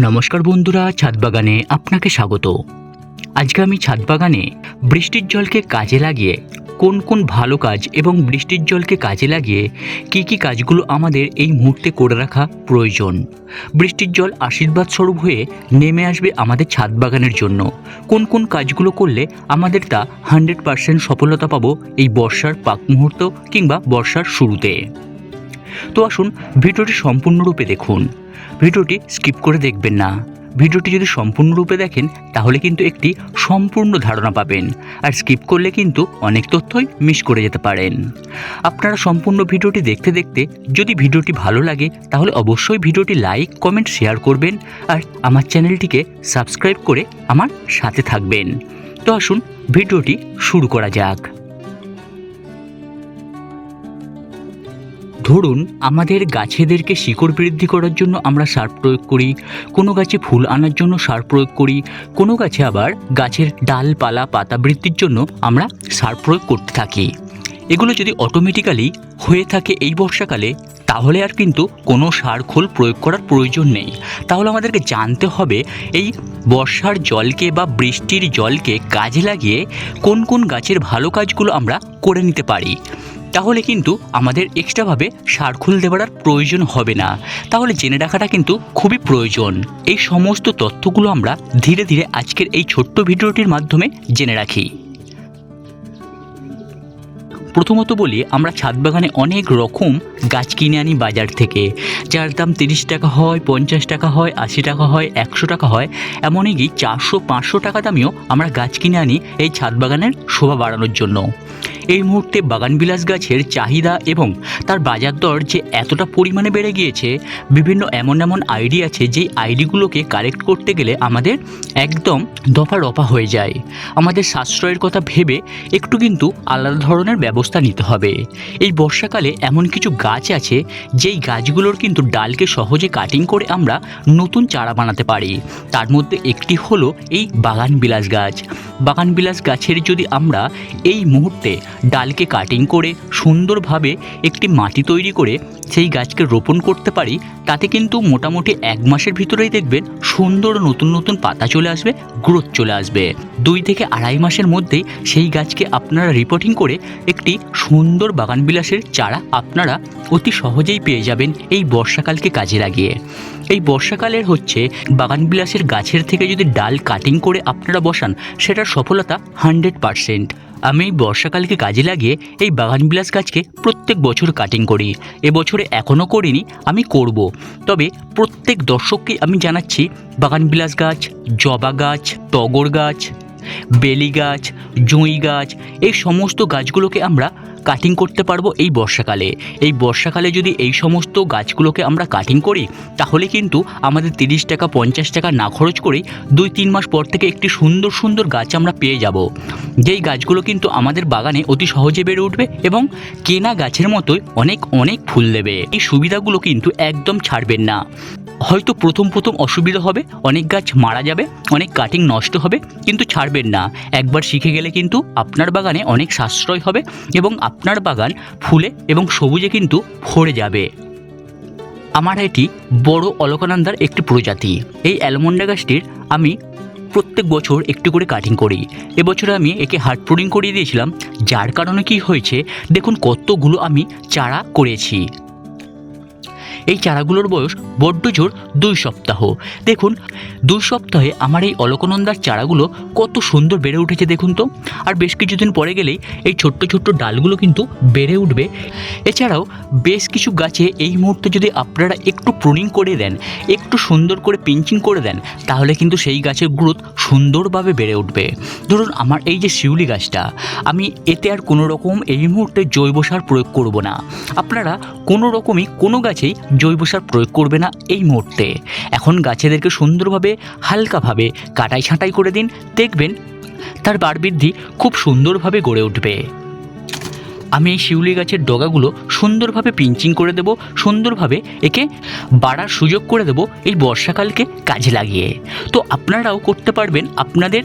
নমস্কার বন্ধুরা ছাদ বাগানে আপনাকে স্বাগত। আজকে আমি ছাদ বাগানে বৃষ্টির জলকে কাজে লাগিয়ে, কোন কোন ভালো কাজ এবং বৃষ্টির জলকে কাজে লাগিয়ে কি কি কাজগুলো আমাদের এই মুহূর্তে করে রাখা প্রয়োজন। বৃষ্টির জল আশীর্বাদ স্বরূপ হয়ে নেমে আসবে আমাদের ছাদ বাগানের জন্য। কোন কোন কাজগুলো করলে আমাদের তা হান্ড্রেড পার্সেন্ট সফলতা পাবো এই বর্ষার পাক মুহূর্ত কিংবা বর্ষার শুরুতে। তো আসুন ভিডিওটি সম্পূর্ণরূপে দেখুন। ভিডিওটি স্কিপ করে দেখবেন না। ভিডিওটি যদি সম্পূর্ণরূপে দেখেন, তাহলে কিন্তু একটি সম্পূর্ণ ধারণা পাবেন। আর স্কিপ করলে কিন্তু অনেক তথ্যই মিস করে যেতে পারেন। আপনারা সম্পূর্ণ ভিডিওটি দেখতে দেখতে যদি ভিডিওটি ভালো লাগে, তাহলে অবশ্যই ভিডিওটি লাইক, কমেন্ট, শেয়ার করবেন আর আমার চ্যানেলটিকে সাবস্ক্রাইব করে আমার সাথে থাকবেন। তো আসুন, ভিডিওটি শুরু করা যাক। ধরুন, আমাদের গাছেদেরকে শিকড় বৃদ্ধি করার জন্য আমরা সার প্রয়োগ করি, কোনো গাছে ফুল আনার জন্য সার প্রয়োগ করি, কোনো গাছে আবার গাছের ডালপালা, পাতা বৃদ্ধির জন্য আমরা সার প্রয়োগ করতে থাকি। এগুলো যদি অটোমেটিক্যালি হয়ে থাকে এই বর্ষাকালে, তাহলে আর কিন্তু কোনো সার খোল প্রয়োগ করার প্রয়োজন নেই। তাহলে আমাদেরকে জানতে হবে, এই বর্ষার জলকে বা বৃষ্টির জলকে কাজে লাগিয়ে কোন কোন গাছের ভালো কাজগুলো আমরা করে নিতে পারি। তাহলে কিন্তু আমাদের এক্সট্রাভাবে সার খুল আর প্রয়োজন হবে না। তাহলে জেনে রাখাটা কিন্তু খুবই প্রয়োজন। এই সমস্ত তথ্যগুলো আমরা ধীরে ধীরে আজকের এই ছোট্ট ভিডিওটির মাধ্যমে জেনে রাখি। প্রথমত বলি, আমরা ছাদ বাগানে অনেক রকম গাছ কিনে আনি বাজার থেকে। যার দাম তিরিশ টাকা হয়, পঞ্চাশ টাকা হয়, আশি টাকা হয়, একশো টাকা হয়। এমনই কি চারশো, পাঁচশো টাকা দামেও আমরা গাছ কিনে আনি এই ছাদ বাগানের শোভা বাড়ানোর জন্য। এই মুহূর্তে বাগানবিলাস গাছের চাহিদা এবং তার বাজার দর যে এতটা পরিমাণে বেড়ে গিয়েছে, বিভিন্ন এমন এমন আইডি আছে যেই আইডিগুলোকে কারেক্ট করতে গেলে আমাদের একদম দফা রফা হয়ে যায়। আমাদের সাশ্রয়ের কথা ভেবে একটু কিন্তু আলাদা ধরনের ব্যবস্থা নিতে হবে। এই বর্ষাকালে এমন কিছু গাছ আছে যেই গাছগুলোর কিন্তু ডালকে সহজে কাটিং করে আমরা নতুন চারা বানাতে পারি। তার মধ্যে একটি হলো এই বাগান বিলাস গাছ। বাগানবিলাস গাছের যদি আমরা এই মুহূর্তে ডালকে কাটিং করে, সুন্দরভাবে একটি মাটি তৈরি করে সেই গাছকে রোপণ করতে পারি, তাতে কিন্তু মোটামুটি এক মাসের ভিতরেই দেখবেন সুন্দর নতুন নতুন পাতা চলে আসবে গ্রোথ চলে আসবে। দুই থেকে আড়াই মাসের মধ্যেই সেই গাছকে আপনারা রিপোর্টিং করে একটি সুন্দর বাগানবিলাসের চারা আপনারা অতি সহজেই পেয়ে যাবেন এই বর্ষাকালকে কাজে লাগিয়ে। এই বর্ষাকালের হচ্ছে বাগানবিলাসের গাছের থেকে যদি ডাল কাটিং করে আপনারা বসান, সেটার সফলতা হান্ড্রেড পারসেন্ট আমি বর্ষাকালকে কাজে লাগিয়ে এই বাগানবিলাস গাছকে প্রত্যেক বছর কাটিং করি এবছরে এখনও করিনি, আমি করব। তবে প্রত্যেক দর্শককে আমি জানাচ্ছি, বাগানবিলাস গাছ, জবা গাছ, টগর গাছ, বেলি গাছ, জুঁই গাছ, এই সমস্ত গাছগুলোকে আমরা কাটিং করতে পারব এই বর্ষাকালে। এই বর্ষাকালে যদি এই সমস্ত গাছগুলোকে আমরা কাটিং করি, তাহলে কিন্তু আমাদের তিরিশ টাকা, পঞ্চাশ টাকা না খরচ করেই দুই তিন মাস পর থেকে একটি সুন্দর সুন্দর গাছ আমরা পেয়ে যাব। যেই গাছগুলো কিন্তু আমাদের বাগানে অতি সহজে বেড়ে উঠবে এবং কেনা গাছের মতোই অনেক অনেক ফুল দেবে। এই সুবিধাগুলো কিন্তু একদম ছাড়বেন না। হয়তো প্রথম প্রথম অসুবিধা হবে, অনেক গাছ মারা যাবে, অনেক কাটিং নষ্ট হবে, কিন্তু ছাড়বেন না। একবার শিখে গেলে কিন্তু আপনার বাগানে অনেক সাশ্রয় হবে এবং আপনার বাগান ফুলে এবং সবুজে কিন্তু ভরে যাবে। আমার এটি বড় অলকানন্দার একটি প্রজাতি। এই অ্যালমন্ডা গাছটির আমি প্রত্যেক বছর একটু করে কাটিং করি। এবছর আমি একে হার্ড প্রুডিং করিয়ে দিয়েছিলাম, যার কারণে কি হয়েছে, দেখুন কতগুলো আমি চারা করেছি। এই চারাগুলোর বয়স বড্ড জোর দুই সপ্তাহ। দেখুন, দুই সপ্তাহে আমার এই অলকনন্দার চারাগুলো কত সুন্দর বেড়ে উঠেছে দেখুন তো। আর বেশ কিছুদিন পরে গেলেই এই ছোট্ট ছোট্ট ডালগুলো কিন্তু বেড়ে উঠবে। এছাড়াও বেশ কিছু গাছে এই মুহূর্তে যদি আপনারা একটু প্রুনিং করে দেন, একটু সুন্দর করে পিঞ্চিং করে দেন, তাহলে কিন্তু সেই গাছের গ্রোথ সুন্দরভাবে বেড়ে উঠবে। ধরুন, আমার এই যে শিউলি গাছটা, আমি এতে আর কোনো রকম এই মুহূর্তে জৈব সার প্রয়োগ করব না। আপনারা কোনো রকমই কোনো গাছেই জৈব সার প্রয়োগ করবে না এই মুহূর্তে। এখন গাছেদেরকে সুন্দরভাবে, হালকাভাবে কাটাই ছাঁটাই করে দিন, দেখবেন তার বার বৃদ্ধি খুব সুন্দরভাবে গড়ে উঠবে। আমি এই শিউলি গাছের ডগাগুলো সুন্দরভাবে পিঞ্চিং করে দেব, সুন্দরভাবে একে বাড়ার সুযোগ করে দেব এই বর্ষাকালকে কাজে লাগিয়ে। তো আপনারাও করতে পারবেন আপনাদের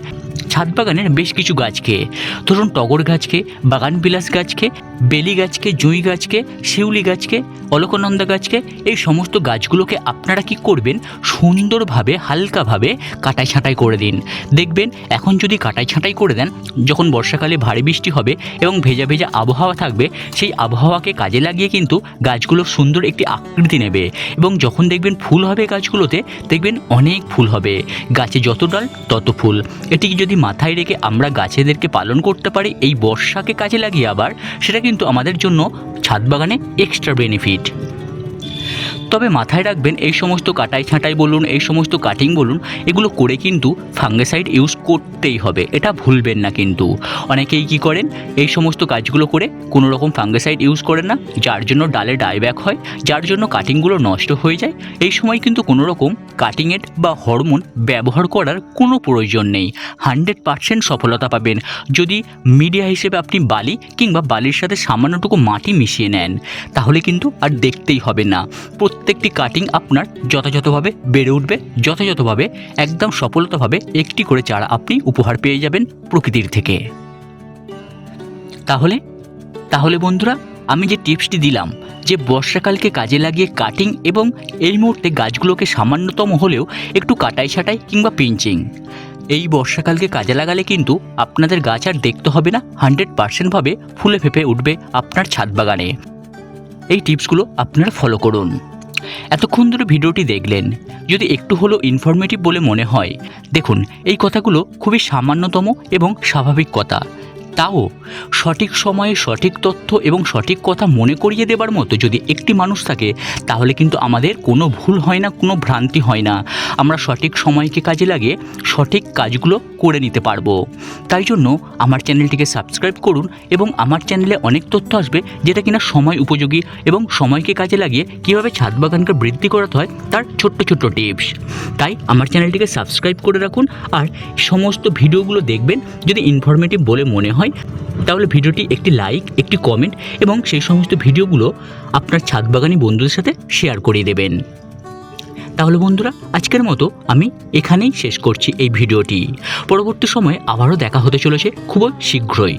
ছাদ বাগানের বেশ কিছু গাছকে ধরুন টগর গাছকে বাগান বিলাস গাছকে বেলি গাছকে জুঁই গাছকে শিউলি গাছকে অলকনন্দা গাছকে এই সমস্ত গাছগুলোকে আপনারা কি করবেন? সুন্দরভাবে, হালকাভাবে কাটাই ছাঁটাই করে দিন। দেখবেন, এখন যদি কাটাই ছাঁটাই করে দেন, যখন বর্ষাকালে ভারী বৃষ্টি হবে এবং ভেজা ভেজা আবহাওয়া থাকবে, সেই আবহাওয়াকে কাজে লাগিয়ে কিন্তু গাছগুলো সুন্দর একটি আকৃতি নেবে এবং যখন দেখবেন ফুল হবে গাছগুলোতে, দেখবেন অনেক ফুল হবে। গাছে যত ডাল, তত ফুল। এটিকে যদি মাথায় রেখে আমরা গাছেদেরকে পালন করতে পারি, এই বর্ষাকে কাজে লাগিয়ে আবার সেটা কিন্তু আমাদের জন্য ছাদ বাগানে এক্সট্রা বেনিফিট তবে মাথায় রাখবেন, এই সমস্ত কাটাই ছাঁটাই বলুন, এই সমস্ত কাটিং বলুন, এগুলো করে কিন্তু ফাঙ্গিসাইড ইউজ করতেই হবে, এটা ভুলবেন না কিন্তু। অনেকেই কি করেন, এই সমস্ত কাজগুলো করে কোনো রকম ফাঙ্গিসাইড ইউজ করেন না, যার জন্য ডালে ডাইব্যাক হয়, যার জন্য কাটিংগুলো নষ্ট হয়ে যায়, এই সময় কিন্তু কোনো রকম কাটিংয়ের বা হরমোন ব্যবহার করার কোনো প্রয়োজন নেই। হান্ড্রেড পারসেন্ট সফলতা পাবেন। যদি মিডিয়া হিসেবে আপনি বালি কিংবা বালির সাথে সামান্যটুকু মাটি মিশিয়ে নেন, তাহলে কিন্তু আর দেখতেই হবে না। প্রত্যেকটি কাটিং আপনার যথাযথভাবে বেড়ে উঠবে, যথাযথভাবে একদম সফলতাভাবে একটি করে চারা আপনি উপহার পেয়ে যাবেন প্রকৃতির থেকে। তাহলে তাহলে বন্ধুরা, আমি যে টিপসটি দিলাম, যে বর্ষাকালকে কাজে লাগিয়ে কাটিং এবং এই মুহূর্তে গাছগুলোকে সামান্যতম হলেও একটু কাটাই ছাটাই কিংবা পিঞ্চিং এই বর্ষাকালকে কাজে লাগালে কিন্তু আপনাদের গাছ আর দেখতে হবে না হান্ড্রেড পার্সেন্টভাবে ফুলে ফেঁপে উঠবে আপনার ছাদ বাগানে। এই টিপসগুলো আপনারা ফলো করুন। এতক্ষণ ধরে ভিডিওটি দেখলেন। যদি একটু হলেও ইনফরমেটিভ বলে মনে হয়, দেখুন, এই কথাগুলো খুবই সামান্যতম এবং স্বাভাবিক কথা। তাও সঠিক সময়ে সঠিক তথ্য এবং সঠিক কথা মনে করিয়ে দেবার মতো যদি একটি মানুষ থাকে, তাহলে কিন্তু আমাদের কোনো ভুল হয় না, কোনো ভ্রান্তি হয় না। আমরা সঠিক সময়কে কাজে লাগিয়ে সঠিক কাজগুলো করে নিতে পারব। তাই জন্য আমার চ্যানেলটিকে সাবস্ক্রাইব করুন এবং আমার চ্যানেলে অনেক তথ্য আসবে যেটা কিনা সময় উপযোগী এবং সময়কে কাজে লাগিয়ে কীভাবে ছাদ বাগানকে বৃদ্ধি করাতে হয় তার ছোট্ট ছোট্ট টিপস। তাই আমার চ্যানেলটিকে সাবস্ক্রাইব করে রাখুন আর সমস্ত ভিডিওগুলো দেখবেন যদি ইনফরমেটিভ বলে মনে হয় তাহলে ভিডিওটি একটি লাইক একটি কমেন্ট এবং সেই সমস্ত ভিডিওগুলো আপনার ছাদবাগানি বন্ধুদের সাথে শেয়ার করে দেবেন। তাহলে বন্ধুরা, আজকের মতো আমি এখানেই শেষ করছি এই ভিডিওটি। পরবর্তী সময়ে আবারও দেখা হতে চলেছে খুবই শীঘ্রই।